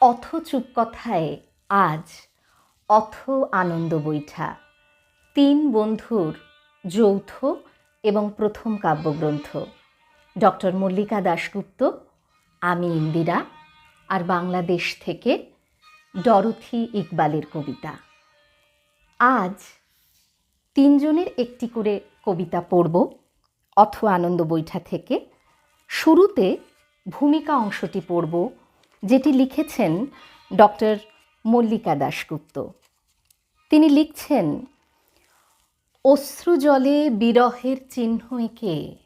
অথ চুপ কথায় আজ, অথ আনন্দ বৈঠা। তিন বন্ধুর যৌথ এবং প্রথম কাব্যগ্রন্থ। ডক্টর মল্লিকা দাশগুপ্ত, আমি ইন্দিরা আর বাংলাদেশ থেকে ডরথি ইকবালের কবিতা। আজ তিনজনের একটি করে কবিতা পড়ব, অথ আনন্দ বৈঠা থেকে। শুরুতে ভূমিকা অংশটি পড়ব যেটি লিখেছেন ডক্টর মল্লিকা দাশগুপ্ত। তিনি লিখছেন অশ্রুজলে বিরহের চিহ্ন এঁকে,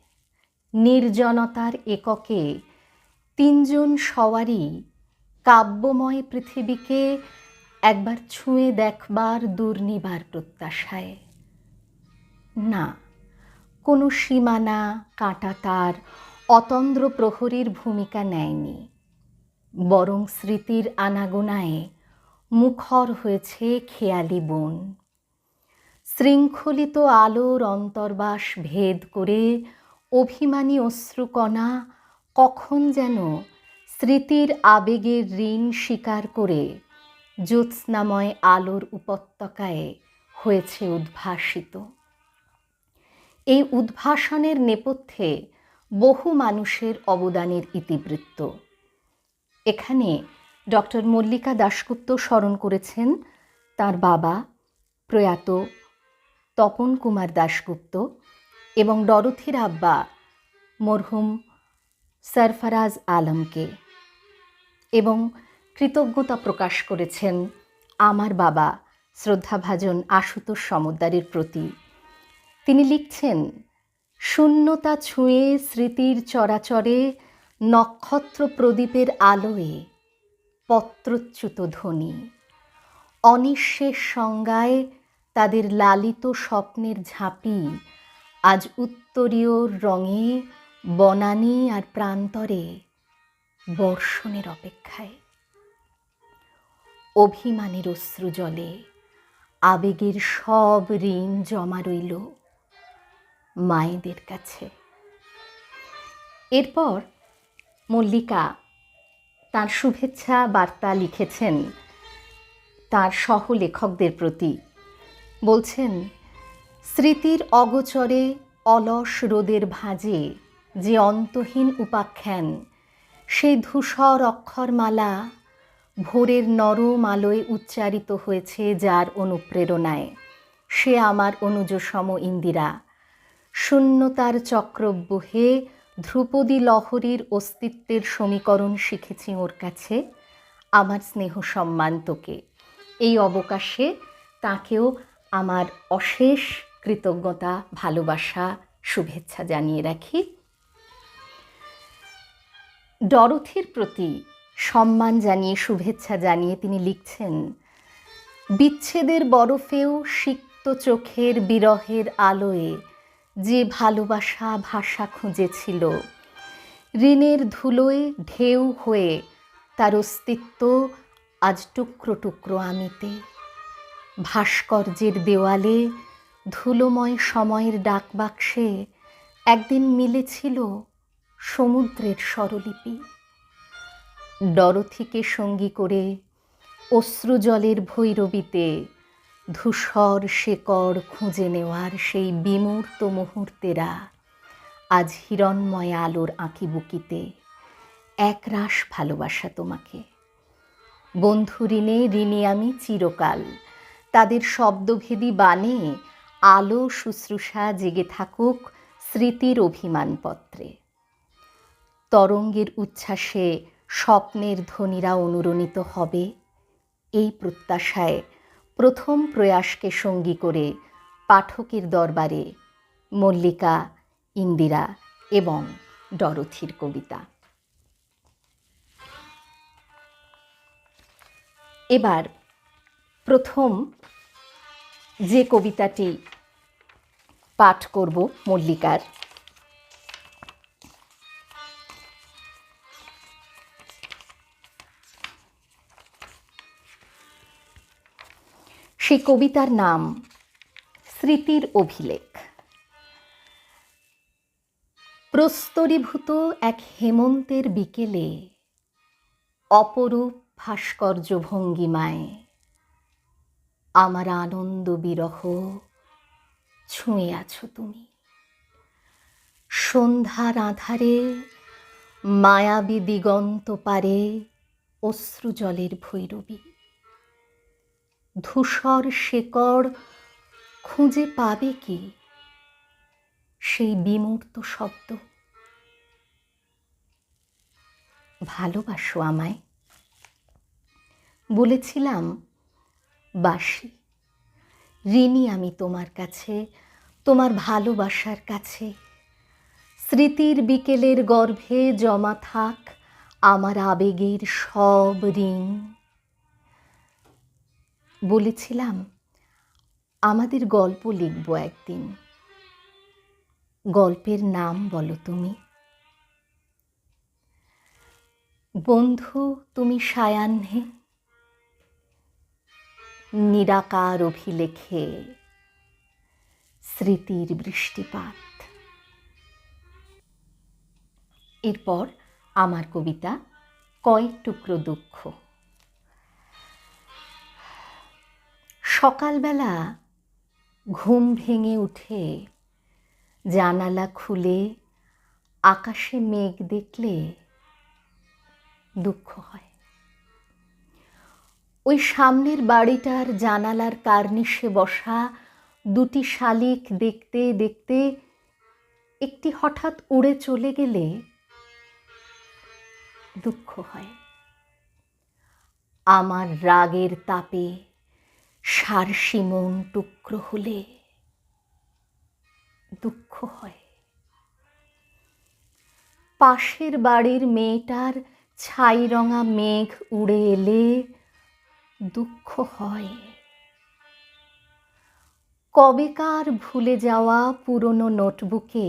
নির্জনতার এককে তিনজন সওয়ারি কাব্যময় পৃথিবীকে একবার ছুঁয়ে দেখবার দুর্নিবার প্রত্যাশায়। না, কোনো সীমানা কাঁটা তার অতন্দ্র প্রহরীর ভূমিকা নেয়নি। বরং স্মৃতির আনাগোনায় মুখর হয়েছে খেয়ালি বন। শৃঙ্খলিত আলোর অন্তর্বাস ভেদ করে অভিমানী অশ্রুকণা কখন যেন স্মৃতির আবেগের ঋণ স্বীকার করে জ্যোৎস্নাময় আলোর উপত্যকায় হয়েছে উদ্ভাসিত। এই উদ্ভাসনের নেপথ্যে বহু মানুষের অবদানের ইতিবৃত্ত। এখানে ডক্টর মল্লিকা দাশগুপ্ত স্মরণ করেছেন তার বাবা প্রয়াত তপন কুমার দাশগুপ্ত এবং ডরথির আব্বা মরহুম সরফরাজ আলমকে এবং কৃতজ্ঞতা প্রকাশ করেছেন আমার বাবা শ্রদ্ধাভাজন আশুতোষ সমদ্দারের প্রতি। তিনি লিখছেন, শূন্যতা ছুঁয়ে স্মৃতির চরাচরে নক্ষত্র প্রদীপের আলোয় পত্রচ্যুত ধ্বনি। অনিঃশেষ সংজ্ঞায় তাদের লালিত স্বপ্নের ঝাঁপি আজ উত্তরীয় রঙে, বনানী আর প্রান্তরে বর্ষণের অপেক্ষায়। অভিমানের অশ্রু জলে আবেগের সব ঋণ জমা রইল মায়েদের কাছে। এরপর মল্লিকা তার শুভেচ্ছা বার্তা লিখেছেন তার সহ লেখকদের প্রতি। বলছেন, স্মৃতির অগোচরে অলস রোদের ভাঁজে যে অন্তহীন উপাখ্যান সেই ধূসর অক্ষরমালা ভোরের নরম আলোয় উচ্চারিত হয়েছে যার অনুপ্রেরণায়। সে আমার অনুজসম ইন্দিরা। শূন্যতার চক্রব্যহে ধ্রুপদী লহরীর অস্তিত্বের সমীকরণ শিখেছি ওর কাছে। আমার স্নেহ সম্মান তোকে। এই অবকাশে তাকেও আমার অশেষ কৃতজ্ঞতা, ভালোবাসা, শুভেচ্ছা জানিয়ে রাখি। ডরথির প্রতি সম্মান জানিয়ে, শুভেচ্ছা জানিয়ে তিনি লিখছেন, বিচ্ছেদের বরফেও সিক্ত চোখের বিরহের আলোয় যে ভালোবাসা ভাষা খুঁজেছিল। ঋণের ধুলোয় ঢেউ হয়ে তার অস্তিত্ব আজ টুকরো টুকরো আমিতে। ভাস্কর্যের দেওয়ালে ধুলোময় সময়ের ডাকবাক্সে একদিন মিলেছিল সমুদ্রের স্বরলিপি। ডরথিকে সঙ্গী করে অশ্রুজলের ভৈরবীতে ধূসর শেকড় খুঁজে নেওয়ার সেই বিমূর্ত মুহূর্তেরা আজ হিরণময় আলোর আঁকিবুকিতে একরাশ ভালোবাসা তোমাকে। বন্ধু ঋণে ঋণে আমি চিরকাল। তাদের শব্দভেদী বাণে আলো শুশ্রূষা জেগে থাকুক স্মৃতির অভিমানপত্রে। তরঙ্গের উচ্ছ্বাসে স্বপ্নের ধ্বনিরা অনুরণিত হবে এই প্রত্যাশায় প্রথম প্রয়াসকে সঙ্গী করে পাঠকের দরবারে মল্লিকা, ইন্দিরা এবং ডরথির কবিতা। এবার প্রথম যে কবিতাটি পাঠ করব মল্লিকার সেই কবিতার নাম, স্মৃতির অভিলেখ। প্রস্তরীভূত এক হেমন্তের বিকেলে অপরূপ ভাস্কর্য ভঙ্গিমায় আমার আনন্দ বিরহ ছুঁয়ে আছো তুমি। সন্ধ্যার আধারে মায়াবী দিগন্ত পারে অশ্রু জলের ভৈরবী। ধূসর শেকড় খুঁজে পাবে কি? সেই বিমূর্ত শব্দ। ভালোবাসো আমায়। বলেছিলাম, বাসি, ঋণী আমি তোমার কাছে, তোমার ভালোবাসার কাছে। স্মৃতির বিকেলের গর্ভে জমা থাক আমার আবেগের সব ঋণ। বলেছিলাম, আমাদের গল্প লিখব একদিন। গল্পের নাম বলো তুমি। বন্ধু, তুমি সায়াহ্নে। নিরাকার অভিলেখে স্মৃতির বৃষ্টিপাত। এরপর আমার কবিতা, কয়েক টুকরো দুঃখ। সকালবেলা ঘুম ভেঙে উঠে জানালা খুলে আকাশে মেঘ দেখলে দুঃখ হয়। ওই সামনের বাড়িটার জানালার কার্নিশে বসা দুটি শালিক দেখতে দেখতে একটি হঠাৎ উড়ে চলে গেলে দুঃখ হয়। আমার রাগের তাপে সারসি মন টুকরো হলে দুঃখ হয়। পাশের বাড়ির মেয়েটার ছাই রঙা মেঘ উড়ে এলে দুঃখ হয়। কবেকার ভুলে যাওয়া পুরনো নোটবুকে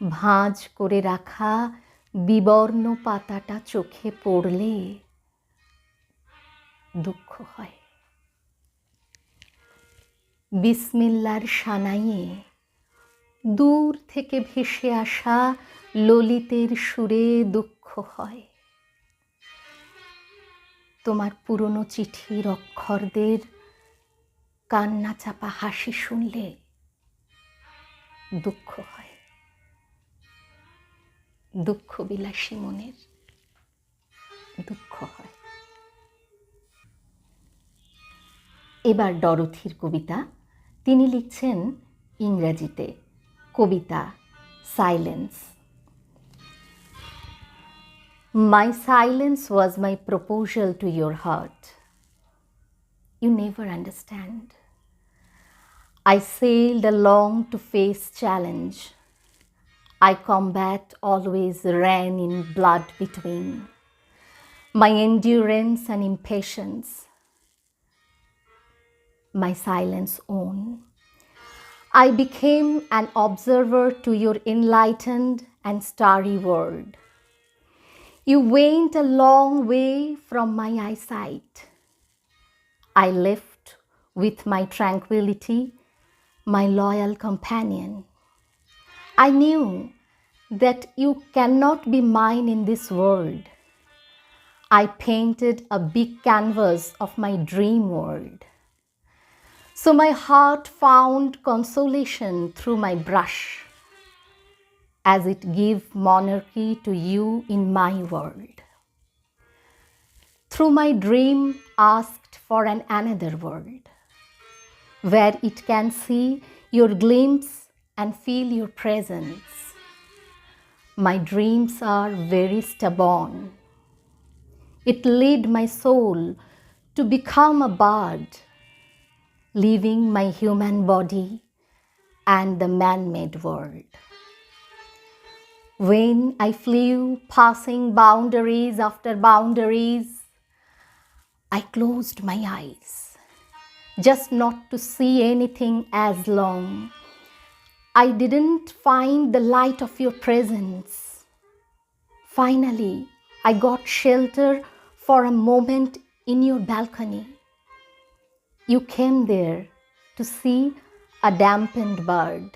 ভাঁজ করে রাখা বিবর্ণ পাতাটা চোখে পড়লে দুঃখ হয়। বিসমিল্লার সানাইয়ে, দূর থেকে ভেসে আসা ললিতের সুরে দুঃখ হয়। তোমার পুরনো চিঠির অক্ষরদের কান্না চাপা হাসি শুনলে দুঃখ হয়। দুঃখ বিলাসী মনের দুঃখ হয়। এবার ডরথির কবিতা তিনি লিখছেন ইংরাজিতে কবিতা silence My silence was my proposal to your heart. You never understand. I sailed along to face challenge. I combat always ran in blood between my endurance and impatience, my silence own. I became an observer to your enlightened and starry world. You went a long way from my eyesight. I left with my tranquility, my loyal companion. I knew that you cannot be mine in this world. I painted a big canvas of my dream world. So my heart found consolation through my brush as it gave monarchy to you in my world. Through my dream asked for an another world, where it can see your glimpse and feel your presence. My dreams are very stubborn. It led my soul to become a bird, leaving my human body and the man made world. When I flew, passing boundaries after boundaries, I closed my eyes, just not to see anything as long. I didn't find the light of your presence. Finally, I got shelter for a moment in your balcony. You came there to see a dampened bird.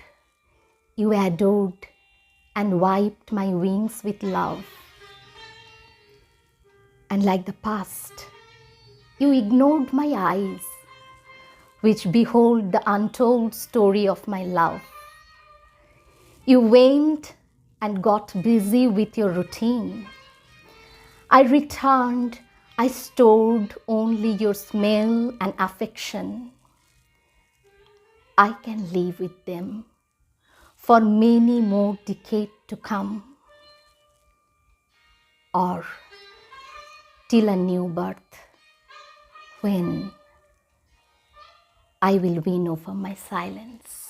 You adored and wiped my wings with love. and like the past, you ignored my eyes, which behold the untold story of my love. You went and got busy with your routine. I returned, I stored only your smell and affection. I can live with them for many more decades to come, or till a new birth when I will win over my silence.